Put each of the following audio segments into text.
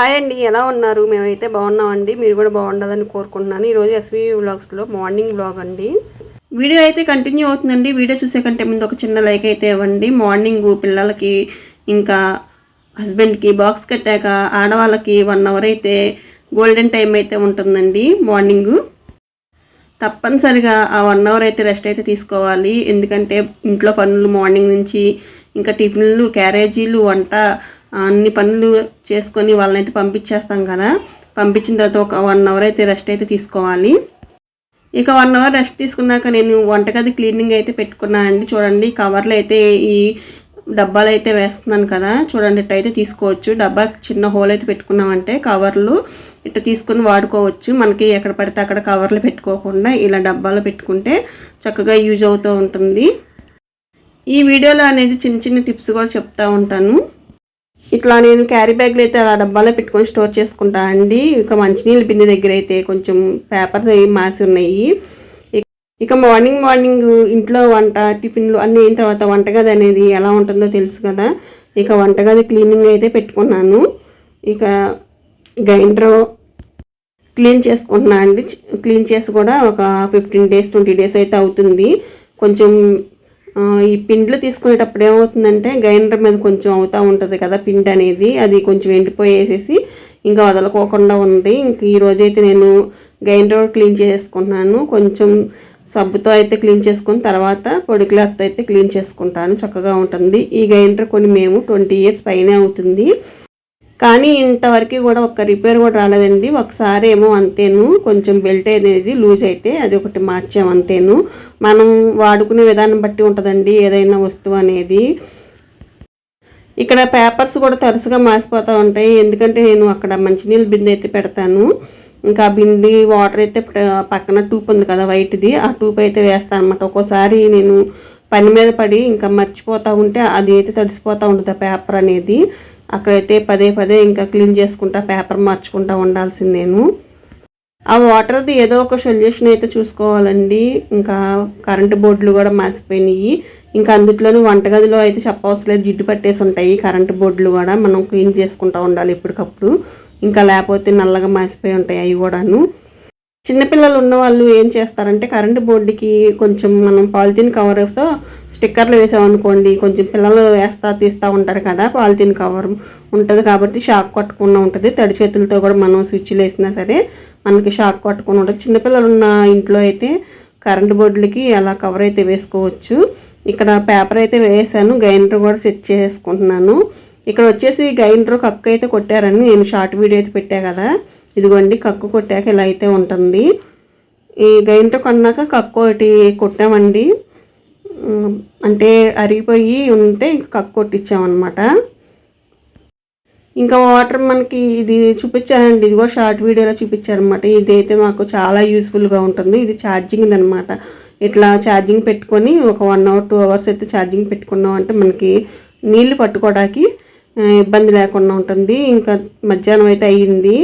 Hi అండి ఎలా ఉన్నారు? మేమైతే బాగున్నామండి మీరు కూడా బాగుండదని కోరుకుంటున్నాను. ఈరోజు ఎస్వీ వ్లాగ్స్లో మార్నింగ్ వ్లాగ్ అండి. వీడియో అయితే కంటిన్యూ అవుతుందండి. వీడియో చూసే కంటే ముందు ఒక చిన్న లైక్ అయితే ఇవ్వండి. మార్నింగ్ పిల్లలకి ఇంకా హస్బెండ్కి బాక్స్ కట్టాక ఆడవాళ్ళకి వన్ అవర్ అయితే గోల్డెన్ టైం అయితే ఉంటుందండి మార్నింగ్. తప్పనిసరిగా ఆ వన్ అవర్ అయితే రెస్ట్ అయితే తీసుకోవాలి. ఎందుకంటే ఇంట్లో పనులు మార్నింగ్ నుంచి ఇంకా టిఫిన్లు క్యారేజీలు వంట అన్ని పనులు చేసుకొని వాళ్ళనైతే పంపించేస్తాం కదా. పంపించిన తర్వాత ఒక వన్ అవర్ అయితే రెస్ట్ అయితే తీసుకోవాలి. ఇక వన్ అవర్ రెస్ట్ తీసుకున్నాక నేను వంటగది క్లీనింగ్ అయితే పెట్టుకున్నాను అండి. చూడండి కవర్లు అయితే ఈ డబ్బాలు అయితే వేస్తున్నాను కదా. చూడండి ఇట్ట అయితే తీసుకోవచ్చు. డబ్బా చిన్న హోల్ అయితే పెట్టుకున్నామంటే కవర్లు ఇట్లా తీసుకొని వాడుకోవచ్చు. మనకి ఎక్కడ పడితే అక్కడ కవర్లు పెట్టుకోకుండా ఇలా డబ్బాలో పెట్టుకుంటే చక్కగా యూజ్ అవుతూ ఉంటుంది. ఈ వీడియోలో అనేది చిన్న చిన్న టిప్స్ కూడా చెప్తా ఉంటాను. ఇట్లా నేను క్యారీ బ్యాగ్లు అయితే అలా డబ్బాలో పెట్టుకొని స్టోర్ చేసుకుంటా అండి. ఇక మంచినీళ్ళ బిందె దగ్గర అయితే కొంచెం పేపర్స్ అవి మాసి ఉన్నాయి. ఇక మార్నింగ్ మార్నింగ్ ఇంట్లో వంట టిఫిన్లు అన్నీ అయిన తర్వాత వంటగది అనేది ఎలా ఉంటుందో తెలుసు కదా. ఇక వంటగది క్లీనింగ్ అయితే పెట్టుకున్నాను. ఇక గ్రైండర్ క్లీన్ చేసుకుంటున్నా అండి. క్లీన్ చేసి కూడా ఒక ఫిఫ్టీన్ డేస్ ట్వంటీ డేస్ అయితే అవుతుంది. కొంచెం ఈ పిండ్లు తీసుకునేటప్పుడు ఏమవుతుందంటే గ్రైండర్ మీద కొంచెం అవుతూ ఉంటుంది కదా పిండి అనేది అది కొంచెం ఎండిపోయేసేసి ఇంకా వదలకోకుండా ఉంది. ఇంక ఈరోజు అయితే నేను గ్రైండర్ క్లీన్ చేసుకుంటున్నాను. కొంచెం సబ్బుతో అయితే క్లీన్ చేసుకుని తర్వాత పొడి క్లాత్ అయితే క్లీన్ చేసుకుంటాను. చక్కగా ఉంటుంది. ఈ గ్రైండర్ కొన్ని మేము ట్వంటీ ఇయర్స్ పైనే అవుతుంది. కానీ ఇంతవరకు కూడా ఒక రిపేర్ కూడా రాలేదండి. ఒకసారి ఏమో అంతేను. కొంచెం బెల్ట్ అనేది లూజ్ అయితే అది ఒకటి మార్చాం అంతేను. మనం వాడుకునే విధానం బట్టి ఉంటుందండి ఏదైనా వస్తువు అనేది. ఇక్కడ పేపర్స్ కూడా తరచుగా మాసిపోతూ ఉంటాయి. ఎందుకంటే నేను అక్కడ మంచినీళ్ళ బిందె అయితే పెడతాను. ఇంకా బింది వాటర్ అయితే పక్కన టూప్ ఉంది కదా వైట్ది ఆ టూప్ అయితే వేస్తాను అనమాట ఒక్కోసారి నేను పని మీద పడి ఇంకా మర్చిపోతూ ఉంటే అది అయితే తడిసిపోతూ ఉంటుంది ఆ పేపర్ అనేది. అక్కడైతే పదే పదే ఇంకా క్లీన్ చేసుకుంటా పేపర్ మార్చుకుంటా ఉండాల్సింది నేను ఆ వాటర్ది ఏదో ఒక సొల్యూషన్ అయితే చూసుకోవాలండి. ఇంకా కరెంటు బోర్డులు కూడా మాసిపోయినాయి ఇంకా అందుట్లోనూ వంటగదిలో అయితే చెప్పవసలేదు జిడ్డు పట్టేసి ఉంటాయి కరెంటు బోర్డులు కూడా. మనం క్లీన్ చేసుకుంటూ ఉండాలి ఎప్పటికప్పుడు ఇంకా లేకపోతే నల్లగా మాసిపోయి ఉంటాయి అవి కూడాను. చిన్నపిల్లలు ఉన్న వాళ్ళు ఏం చేస్తారంటే కరెంటు బోర్డుకి కొంచెం మనం పాలిథిన్ కవర్తో స్టిక్కర్లు వేసామనుకోండి కొంచెం పిల్లలు వేస్తా తీస్తూ ఉంటారు కదా పాలిథిన్ కవర్ ఉంటుంది కాబట్టి షాక్ కొట్టకుండా ఉంటుంది. తడి చేతులతో కూడా మనం స్విచ్లు వేసినా సరే మనకి షాక్ కొట్టకుండా ఉంటుంది. చిన్నపిల్లలు ఉన్న ఇంట్లో అయితే కరెంటు బోర్డులకి అలా కవర్ అయితే వేసుకోవచ్చు. ఇక్కడ పేపర్ అయితే వేసాను గ్రైండర్ కూడా సెట్ చేసుకుంటున్నాను. ఇక్కడ వచ్చేసి గ్రైండర్ కక్క అయితే కొట్టారని నేను షార్ట్ వీడియో అయితే పెట్టా కదా. ఇదిగోండి కక్కు కొట్టాక ఇలా అయితే ఉంటుంది. ఈ గైంతో కొన్నాక కక్కు ఒకటి కొట్టామండి. అంటే అరిగిపోయి ఉంటే ఇంకా కక్కు కొట్టించామన్నమాట ఇంకా వాటర్ మనకి ఇది చూపించారండి ఇదిగో షార్ట్ వీడియోలో చూపించారనమాట ఇది అయితే మాకు చాలా యూస్ఫుల్గా ఉంటుంది. ఇది ఛార్జింగ్ అనమాట ఇట్లా ఛార్జింగ్ పెట్టుకొని ఒక వన్ అవర్ టూ అవర్స్ అయితే ఛార్జింగ్ పెట్టుకున్నాం అంటే మనకి నీళ్ళు పట్టుకోవడానికి ఇబ్బంది లేకుండా ఉంటుంది. ఇంకా మధ్యాహ్నం అయితే అయ్యింది.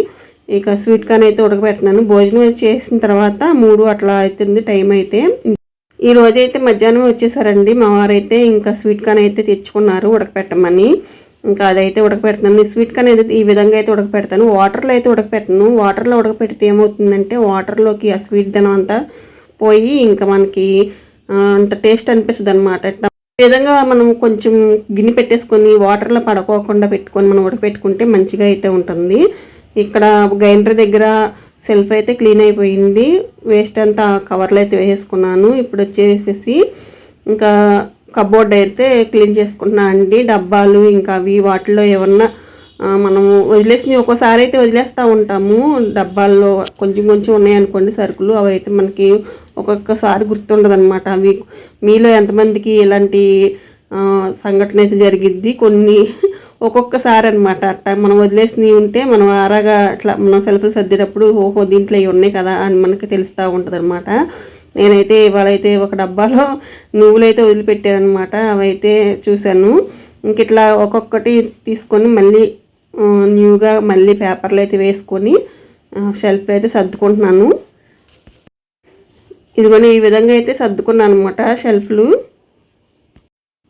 ఇక స్వీట్ కార్న్ అయితే ఉడకబెడుతున్నాను. భోజనం చేసిన తర్వాత మూడు అట్లా అవుతుంది టైం అయితే. ఈ రోజు అయితే మధ్యాహ్నం వచ్చేసారండి. మా వారైతే ఇంకా స్వీట్ కార్న్ అయితే తెచ్చుకున్నారు ఉడకపెట్టమని ఇంకా అదైతే ఉడకపెడతాను స్వీట్ కార్న్ అయితే ఈ విధంగా అయితే ఉడకపెడతాను వాటర్లో అయితే ఉడకపెట్టను వాటర్లో ఉడకపెడితే ఏమవుతుందంటే వాటర్లోకి ఆ స్వీట్ ధనం అంతా పోయి ఇంకా మనకి అంత టేస్ట్ అనిపిస్తుంది అనమాట ఈ విధంగా మనం కొంచెం గిన్నె పెట్టేసుకొని వాటర్లో పడుకోకుండా పెట్టుకొని మనం ఉడకపెట్టుకుంటే మంచిగా అయితే ఉంటుంది. ఇక్కడ గ్రైండర్ దగ్గర సెల్ఫ్ అయితే క్లీన్ అయిపోయింది. వేస్ట్ అంతా కవర్లు అయితే వేసుకున్నాను ఇప్పుడు వచ్చేసేసి ఇంకా కబోర్డ్ అయితే క్లీన్ చేసుకుంటున్నా అండి. డబ్బాలు ఇంకా అవి వాటిలో ఏమన్నా మనము వదిలేసి ఒక్కోసారి అయితే వదిలేస్తూ ఉంటాము. డబ్బాల్లో కొంచెం కొంచెం ఉన్నాయనుకోండి సరుకులు. అవి అయితే మనకి ఒక్కొక్కసారి గుర్తుండదనమాట అవి మీలో ఎంతమందికి ఇలాంటి సంఘటన అయితే జరిగిద్ది. కొన్ని ఒక్కొక్కసారి అనమాట అట్ట మనం వదిలేసినవి ఉంటే మనం ఆరాగా అట్లా మనం సెల్ఫ్లు సర్దేటప్పుడు ఓహో దీంట్లో ఇవి ఉన్నాయి కదా అని మనకి తెలుస్తూ ఉంటుంది అనమాట నేనైతే ఇవాళైతే ఒక డబ్బాలో నువ్వులైతే వదిలిపెట్టాను అనమాట అవైతే చూశాను. ఇంక ఇట్లా ఒక్కొక్కటి తీసుకొని మళ్ళీ న్యూగా మళ్ళీ పేపర్లు అయితే వేసుకొని షెల్ఫ్ అయితే సర్దుకుంటున్నాను. ఇదిగోని ఈ విధంగా అయితే సర్దుకున్నాను అనమాట షెల్ఫ్లు.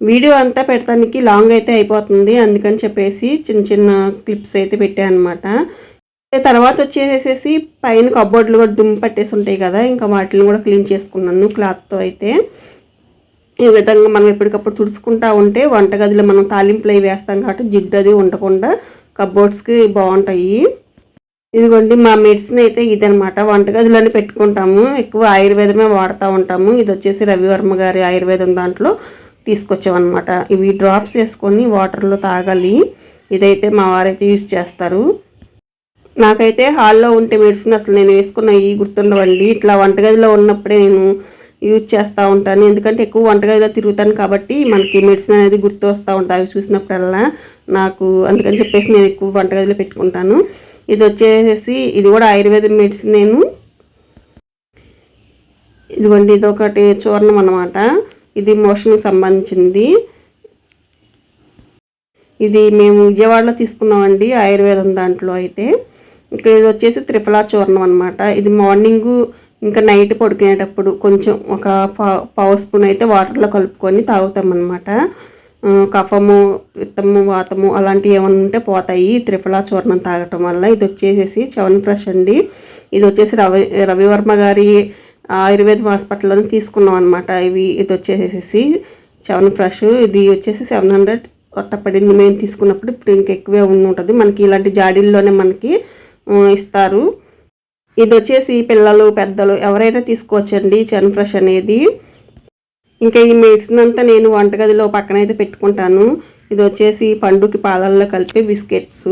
వీడియో అంతా పెడతానికి లాంగ్ అయితే అయిపోతుంది. అందుకని చెప్పేసి చిన్న చిన్న క్లిప్స్ అయితే పెట్టాను అనమాట తర్వాత వచ్చేసేసి పైన కబోర్డ్లు కూడా దుమ్ము పట్టేసి ఉంటాయి కదా ఇంకా వాటిని కూడా క్లీన్ చేసుకున్నాను క్లాత్తో అయితే. ఈ విధంగా మనం ఎప్పటికప్పుడు తుడుచుకుంటా ఉంటే వంటగదిలో మనం తాలింపులు అవి వేస్తాం కాబట్టి జిడ్డు అది ఉండకుండా కబోర్డ్స్కి బాగుంటాయి. ఇదిగోండి మా మెడిసిన్ అయితే ఇదనమాట. వంటగదిలోనే పెట్టుకుంటాము. ఎక్కువ ఆయుర్వేదమే వాడుతూ ఉంటాము. ఇది వచ్చేసి రవివర్మ గారి ఆయుర్వేదం దాంట్లో. తీసుకొచ్చామన్నమాట. ఇవి డ్రాప్స్ వేసుకొని వాటర్లో తాగాలి. ఇదైతే మా వారైతే యూజ్ చేస్తారు. నాకైతే హాల్లో ఉంటే మెడిసిన్ అసలు నేను వేసుకున్నవి గుర్తుండవండి. ఇట్లా వంటగదిలో ఉన్నప్పుడే నేను యూజ్ చేస్తూ ఉంటాను. ఎందుకంటే ఎక్కువ వంటగదిలో తిరుగుతాను కాబట్టి మనకి మెడిసిన్ అనేది గుర్తు వస్తూ ఉంటుంది. అవి చూసినప్పుడల్లా నాకు అందుకని చెప్పేసి నేను ఎక్కువ వంటగదిలో పెట్టుకుంటాను. ఇది వచ్చేసి ఇది కూడా ఆయుర్వేద మెడిసిన్ నేను. ఇదిగోండి ఇది ఒకటి చూర్ణం అనమాట ఇది మోషన్కి సంబంధించింది. ఇది మేము విజయవాడలో తీసుకున్నామండి ఆయుర్వేదం దాంట్లో అయితే. ఇక్కడ ఇది వచ్చేసి త్రిఫలా చూర్ణం అనమాట ఇది మార్నింగు ఇంకా నైట్ పడుకునేటప్పుడు కొంచెం ఒక పావు స్పూన్ అయితే వాటర్లో కలుపుకొని తాగుతామన్నమాట కఫము పిత్తము వాతము అలాంటివి ఏమైనా ఉంటే పోతాయి త్రిఫలా చూర్ణం తాగటం వల్ల. ఇది వచ్చేసేసి చవన్ ఫ్రెష్ అండి. ఇది వచ్చేసి రవి రవివర్మ గారి ఆయుర్వేద హాస్పిటల్లోనే తీసుకున్నాం అనమాట ఇవి ఇది వచ్చేసేసి చవన్ ఫ్రెష్ ఇది వచ్చేసి సెవెన్ హండ్రెడ్ పడింది మేము తీసుకున్నప్పుడు ఇప్పుడు ఇంకెక్కువే ఉంటుంది. మనకి ఇలాంటి జాడీల్లోనే మనకి ఇస్తారు. ఇది వచ్చేసి పిల్లలు పెద్దలు ఎవరైనా తీసుకోవచ్చండి చన్ ఫ్రెష్ అనేది. ఇంకా ఈ మెడిసిన్ అంతా నేను వంటగదిలో పక్కన అయితే పెట్టుకుంటాను. ఇది వచ్చేసి పండుకి పాలల్లో కలిపే బిస్కెట్స్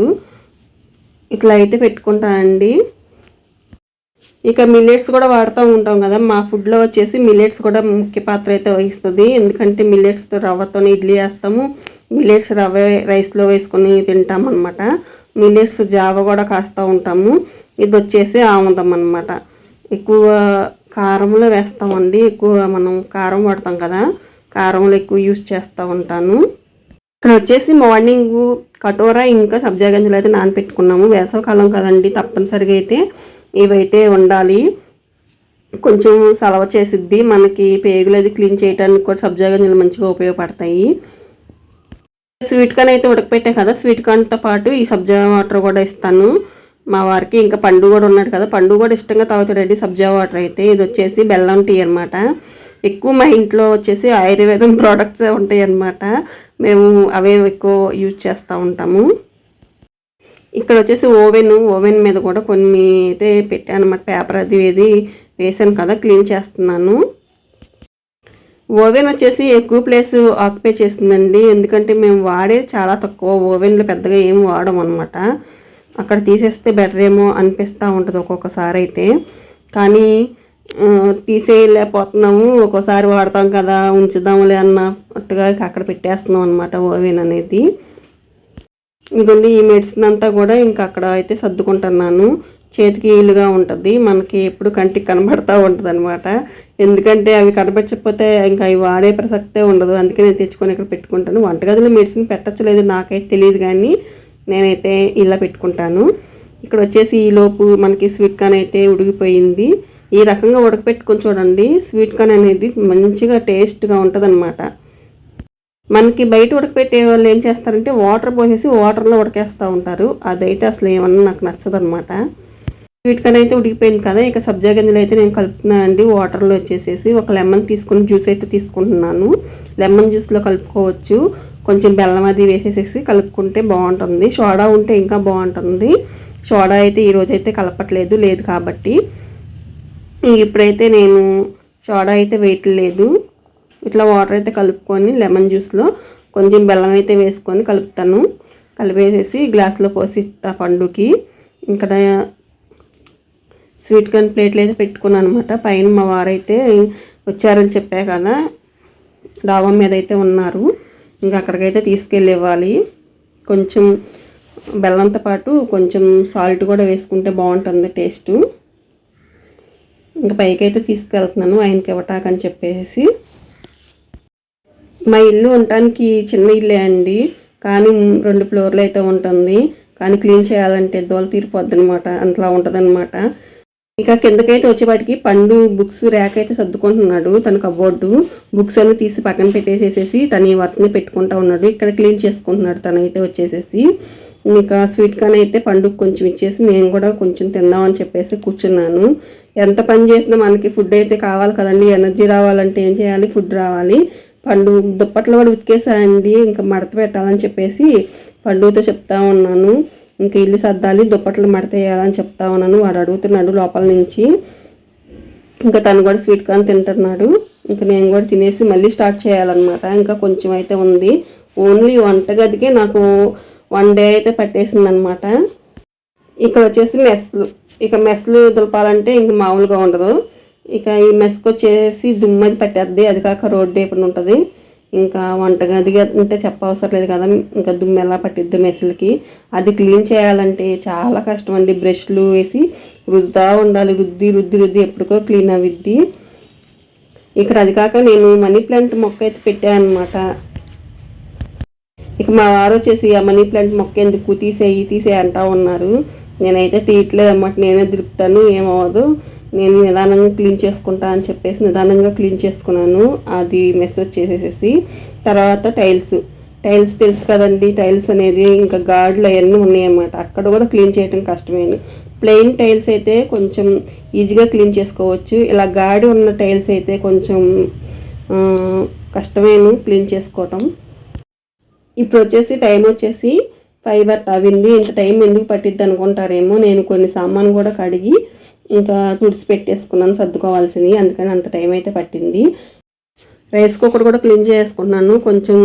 ఇట్లా అయితే పెట్టుకుంటానండి. ఇక మిల్లెట్స్ కూడా వాడుతూ ఉంటాం కదా. మా ఫుడ్లో వచ్చేసి మిల్లెట్స్ కూడా ముఖ్య పాత్ర అయితే వహిస్తుంది. ఎందుకంటే మిల్లెట్స్తో రవ్వతో ఇడ్లీ వేస్తాము మిల్లెట్స్ రవ్వ రైస్లో వేసుకొని తింటాం అనమాట మిల్లెట్స్ జావ కూడా కాస్తూ ఉంటాము. ఇది వచ్చేసి ఆముదం అనమాట ఎక్కువ కారంలో వేస్తామండి. ఎక్కువ మనం కారం వాడతాం కదా. కారంలో ఎక్కువ యూజ్ చేస్తూ ఉంటాను. ఇక్కడ వచ్చేసి మార్నింగ్ కటోరా ఇంకా సబ్జా గంజలు అయితే నానపెట్టుకున్నాము. వేసవకాలం కదండి తప్పనిసరిగా అయితే. ఇవైతే ఉండాలి కొంచెం సలవ చేసిద్ది. మనకి పేగులు అది క్లీన్ చేయడానికి కూడా సబ్జా గంజలు మంచిగా ఉపయోగపడతాయి. స్వీట్ కార్న్ అయితే ఉడకపెట్టే కదా స్వీట్ కార్న్తో పాటు ఈ సబ్జా వాటర్ కూడా ఇస్తాను. మా వారికి ఇంకా పండు కూడా ఉన్నాడు కదా పండు కూడా ఇష్టంగా తాగుతాడండి సబ్జా వాటర్ అయితే. ఇది వచ్చేసి బెల్లం టీ అనమాట ఎక్కువ మా ఇంట్లో వచ్చేసి ఆయుర్వేదం ప్రోడక్ట్స్ ఉంటాయి అన్నమాట మేము అవే ఎక్కువ యూజ్ చేస్తూ ఉంటాము. ఇక్కడ వచ్చేసి ఓవెన్ ఓవెన్ మీద కూడా కొన్ని అయితే పెట్టాను అనమాట పేపర్ అది ఏది వేసాను కదా క్లీన్ చేస్తున్నాను. ఓవెన్ వచ్చేసి ఎక్కువ ప్లేస్ ఆక్యుపై చేస్తుందండి. ఎందుకంటే మేము వాడే చాలా తక్కువ ఓవెన్లు పెద్దగా ఏం వాడము అనమాట అక్కడ తీసేస్తే బెటర్ ఏమో అనిపిస్తూ ఉంటుంది ఒక్కొక్కసారి అయితే. కానీ తీసేయలేకపోతున్నాము. ఒక్కోసారి వాడతాం కదా ఉంచుదాములే అన్నట్టుగా అక్కడ పెట్టేస్తున్నాం అనమాట ఓవెన్ అనేది. ఇదిగోండి ఈ మెడిసిన్ అంతా కూడా ఇంకా అక్కడ అయితే సర్దుకుంటున్నాను. చేతికి ఈలుగా ఉంటుంది. మనకి ఎప్పుడు కంటికి కనబడతా ఉంటుంది అనమాట ఎందుకంటే అవి కనబడకపోతే ఇంకా అవి వాడే ప్రసక్తే ఉండదు. అందుకే నేను తెచ్చుకొని ఇక్కడ పెట్టుకుంటాను. వంటగదిలో మెడిసిన్ పెట్టచ్చలేదు నాకైతే తెలియదు కానీ నేనైతే ఇలా పెట్టుకుంటాను. ఇక్కడ వచ్చేసి ఈలోపు మనకి స్వీట్ కార్న్ అయితే ఉడికిపోయింది ఈ రకంగా ఉడకపెట్టుకొని చూడండి. స్వీట్ కార్న్ అనేది మంచిగా టేస్ట్గా ఉంటుంది అనమాట మనకి బయట ఉడకపెట్టే వాళ్ళు ఏం చేస్తారంటే వాటర్ పోసేసి వాటర్లో ఉడకేస్తూ ఉంటారు. అదైతే అసలు ఏమన్నా నాకు నచ్చదు అనమాట స్వీట్ అయితే ఉడికిపోయింది కదా ఇక సబ్జా గింజలు అయితే నేను కలుపుతున్నాను అండి. వాటర్లో వచ్చేసేసి ఒక లెమన్ తీసుకుని జ్యూస్ అయితే తీసుకుంటున్నాను. లెమన్ జ్యూస్లో కలుపుకోవచ్చు. కొంచెం బెల్లం అది వేసేసేసి కలుపుకుంటే బాగుంటుంది. సోడా ఉంటే ఇంకా బాగుంటుంది. సోడా అయితే ఈరోజు అయితే కలపట్లేదు లేదు కాబట్టి. ఇప్పుడైతే నేను సోడా అయితే వేయట్లేదు. ఇట్లా వాటర్ అయితే కలుపుకొని లెమన్ జ్యూస్లో కొంచెం బెల్లం అయితే వేసుకొని కలుపుతాను. కలిపేసేసి గ్లాస్లో పోసి పండుకి ఇక్కడ స్వీట్ కార్న్ ప్లేట్లు అయితే పెట్టుకున్నాను అనమాట పైన మా వారైతే వచ్చారని చెప్పా కదా డాబా మీద అయితే ఉన్నారు. ఇంకా అక్కడికైతే తీసుకెళ్ళి ఇవ్వాలి కొంచెం బెల్లంతో పాటు కొంచెం సాల్ట్ కూడా వేసుకుంటే బాగుంటుంది టేస్ట్ ఇంకా పైకి అయితే తీసుకెళ్తున్నాను ఆయనకి ఇవ్వటాకని చెప్పేసి మా ఇల్లు ఉండటానికి చిన్న ఇల్లే అండి. కానీ రెండు ఫ్లోర్లు అయితే ఉంటుంది. కానీ క్లీన్ చేయాలంటే దోల తీరిపోద్ది అనమాట అంతలా ఉంటుంది అనమాట కిందకైతే వచ్చేపాటికి పండు బుక్స్ ర్యాక్ అయితే సర్దుకుంటున్నాడు. తన కబోర్డు బుక్స్ అన్ని తీసి పక్కన పెట్టేసేసేసి తన ఈ వరుసని పెట్టుకుంటా ఉన్నాడు. ఇక్కడ క్లీన్ చేసుకుంటున్నాడు తనైతే వచ్చేసేసి. ఇంకా స్వీట్ కాన్ అయితే పండుగ కొంచెం ఇచ్చేసి నేను కూడా కొంచెం తిందామని చెప్పేసి కూర్చున్నాను. ఎంత పని చేసినా మనకి ఫుడ్ అయితే కావాలి కదండి. ఎనర్జీ రావాలంటే ఏం చేయాలి? ఫుడ్ రావాలి. పళ్ళు దుప్పట్లు కూడా ఉతికేసాయండి ఇంకా మడత పెట్టాలని చెప్పేసి పండుగతో చెప్తా ఉన్నాను. ఇంకా ఇల్లు సర్దాలి దుప్పట్లు మడత వేయాలని చెప్తా ఉన్నాను. వాడు అడుగుతున్నాడు లోపల నుంచి. ఇంకా తను కూడా స్వీట్ కార్న్ తింటున్నాడు. ఇంకా నేను కూడా తినేసి మళ్ళీ స్టార్ట్ చేయాలన్నమాట. ఇంకా కొంచెం అయితే ఉంది. ఓన్లీ వంటగదికే నాకు వన్ డే అయితే పట్టేసింది అనమాట ఇక్కడ వచ్చేసి మెస్లు. ఇక మెస్లు దులపాలంటే ఇంక మామూలుగా ఉండదు. ఇక ఈ మెస్కి వచ్చేసి దుమ్మది పట్టేద్ది. అది కాక రోడ్డు ఎప్పుడు ఉంటుంది. ఇంకా వంటగది అంటే చెప్పవసరం లేదు కదా. ఇంకా దుమ్ము ఎలా పట్టిద్ది మెస్లకి? అది క్లీన్ చేయాలంటే చాలా కష్టం అండి బ్రష్లు వేసి రుద్దుతా ఉండాలి. రుద్ది రుద్ది రుద్ది ఎప్పటికో క్లీన్ అవిద్ది ఇక్కడ అది కాక నేను మనీ ప్లాంట్ మొక్క అయితే పెట్టాను అనమాట ఇక మా వారు వచ్చేసి ఆ మనీ ప్లాంట్ మొక్క ఎందుకు తీసేయి తీసేయి అంటా ఉన్నారు. నేనైతే తీయట్లేదు అన్నమాట నేనే దిరుపుతాను ఏమవ్వదు. నేను నిదానంగా క్లీన్ చేసుకుంటా అని చెప్పేసి నిదానంగా క్లీన్ చేసుకున్నాను. అది మెసేజ్ చేసేసేసి తర్వాత టైల్స్. టైల్స్ తెలుసు కదండి టైల్స్ అనేది ఇంకా గాడ్లు అవన్నీ ఉన్నాయన్నమాట. అక్కడ కూడా క్లీన్ చేయడం కష్టమేను ప్లెయిన్ టైల్స్ అయితే కొంచెం ఈజీగా క్లీన్ చేసుకోవచ్చు. ఇలా గాడి ఉన్న టైల్స్ అయితే కొంచెం కష్టమేను క్లీన్ చేసుకోవటం. ఇప్పుడు వచ్చేసి టైం వచ్చేసి ఫైవ్ అవింది. ఇంత టైం ఎందుకు పట్టిద్ది అనుకుంటారేమో. నేను కొన్ని సామాన్ కూడా కడిగి ఇంకా తుడిసి పెట్టేసుకున్నాను సర్దుకోవాల్సింది అందుకని అంత టైం అయితే పట్టింది. రైస్ కుక్కర్ కూడా క్లీన్ చేసుకున్నాను కొంచెం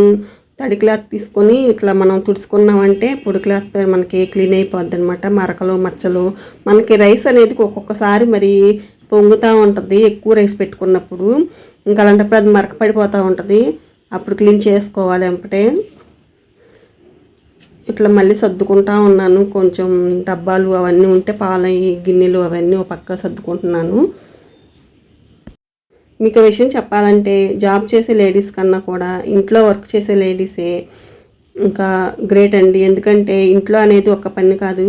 తడి క్లాత్ తీసుకొని ఇట్లా మనం తుడుచుకున్నామంటే పొడి క్లాత్ మనకి క్లీన్ అయిపోద్ది అనమాట మరకలు మచ్చలు. మనకి రైస్ అనేది ఒక్కొక్కసారి మరి పొంగుతూ ఉంటుంది. ఎక్కువ రైస్ పెట్టుకున్నప్పుడు. ఇంకా అలాంటప్పుడు అది మరక పడిపోతూ ఉంటుంది. అప్పుడు క్లీన్ చేసుకోవాలి ఎంపటే ఇట్లా మళ్ళీ సర్దుకుంటా ఉన్నాను. కొంచెం డబ్బాలు అవన్నీ ఉంటే పాల గిన్నెలు అవన్నీ ఒక పక్క సర్దుకుంటున్నాను. మీకు విషయం చెప్పాలంటే జాబ్ చేసే లేడీస్ కన్నా కూడా ఇంట్లో వర్క్ చేసే లేడీసే ఇంకా గ్రేట్ అండి. ఎందుకంటే ఇంట్లో అనేది ఒక పని కాదు.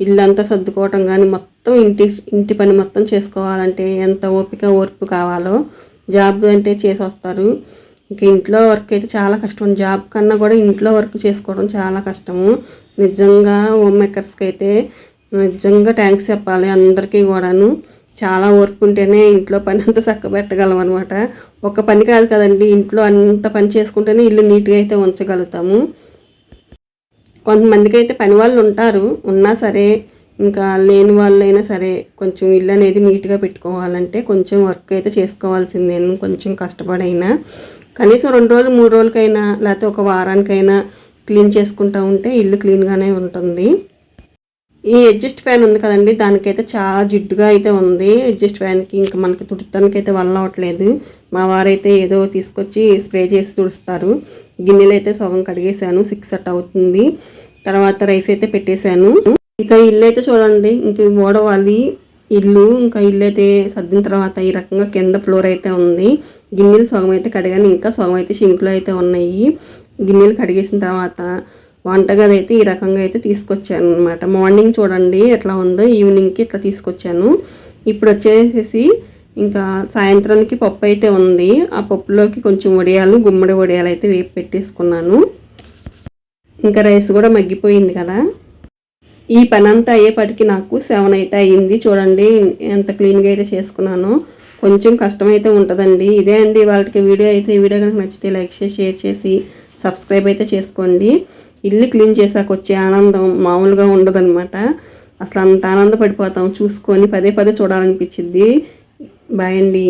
ఇల్లంతా సర్దుకోవటం కానీ మొత్తం ఇంటి ఇంటి పని మొత్తం చేసుకోవాలంటే ఎంత ఓపిక ఓర్పు కావాలో జాబ్ అంటే చేసి వస్తారు ఇంక ఇంట్లో వర్క్ అయితే చాలా కష్టం. జాబ్ కన్నా కూడా ఇంట్లో వర్క్ చేసుకోవడం చాలా కష్టము. నిజంగా హోమ్ మేకర్స్కి అయితే నిజంగా థ్యాంక్స్ చెప్పాలి అందరికీ కూడాను. చాలా వర్క్ ఉంటేనే ఇంట్లో పని అంతా చక్క పెట్టగలం అనమాట ఒక పని కాదు కదండి ఇంట్లో అంత పని చేసుకుంటేనే ఇల్లు నీట్గా అయితే ఉంచగలుగుతాము. కొంతమందికి అయితే పని వాళ్ళు ఉంటారు ఉన్నా సరే ఇంకా లేని వాళ్ళైనా సరే కొంచెం ఇల్లు అనేది నీట్గా పెట్టుకోవాలంటే కొంచెం వర్క్ అయితే చేసుకోవాల్సిందేను కొంచెం కష్టపడైనా కనీసం రెండు రోజులు మూడు రోజులకైనా లేకపోతే ఒక వారానికైనా క్లీన్ చేసుకుంటూ ఉంటే ఇల్లు క్లీన్గానే ఉంటుంది. ఈ అడ్జస్ట్ ఫ్యాన్ ఉంది కదండి దానికైతే చాలా జిడ్డుగా అయితే ఉంది. అడ్జస్ట్ ఫ్యాన్కి ఇంకా మనకి తుడతానికి అయితే వల్ల అవ్వట్లేదు. మా వారైతే ఏదో తీసుకొచ్చి స్ప్రే చేసి తుడుస్తారు. గిన్నెలు అయితే సగం కడిగేసాను సిక్స్ అట్ అవుతుంది. తర్వాత రైస్ అయితే పెట్టేశాను. ఇక ఇల్లు అయితే చూడండి ఇంక ఓడవాలి. ఇల్లు ఇంకా ఇల్లు అయితే సర్దిన తర్వాత ఈ రకంగా కింద ఫ్లోర్ అయితే ఉంది. గిన్నెలు సగం అయితే కడిగాను ఇంకా సగం అయితే షింక్లో అయితే ఉన్నాయి. గిన్నెలు కడిగేసిన తర్వాత వంటగది అయితే ఈ రకంగా అయితే తీసుకొచ్చాను అనమాట మార్నింగ్ చూడండి ఎట్లా ఉందో ఈవినింగ్కి ఇట్లా తీసుకొచ్చాను. ఇప్పుడు వచ్చేసేసి ఇంకా సాయంత్రానికి పప్పు అయితే ఉంది. ఆ పప్పులోకి కొంచెం వడియాలు గుమ్మడి వడియాలు అయితే వేపు పెట్టేసుకున్నాను. ఇంకా రైస్ కూడా మగ్గిపోయింది కదా. ఈ పని అంతా అయ్యేపటికి నాకు సెవెన్ అయితే అయ్యింది. చూడండి ఎంత క్లీన్గా అయితే చేసుకున్నాను. కొంచెం కష్టమైతే ఉంటుందండి. ఇదే అండి వాళ్ళకి వీడియో అయితే. ఈ వీడియో కనుక నచ్చితే లైక్ చేసి షేర్ చేసి సబ్స్క్రైబ్ అయితే చేసుకోండి. ఇల్లు క్లీన్ చేసాక వచ్చే ఆనందం మామూలుగా ఉండదన్నమాట. అసలు అంత ఆనందపడిపోతాం. చూసుకొని పదే పదే చూడాలనిపించింది బాయ్ అండి.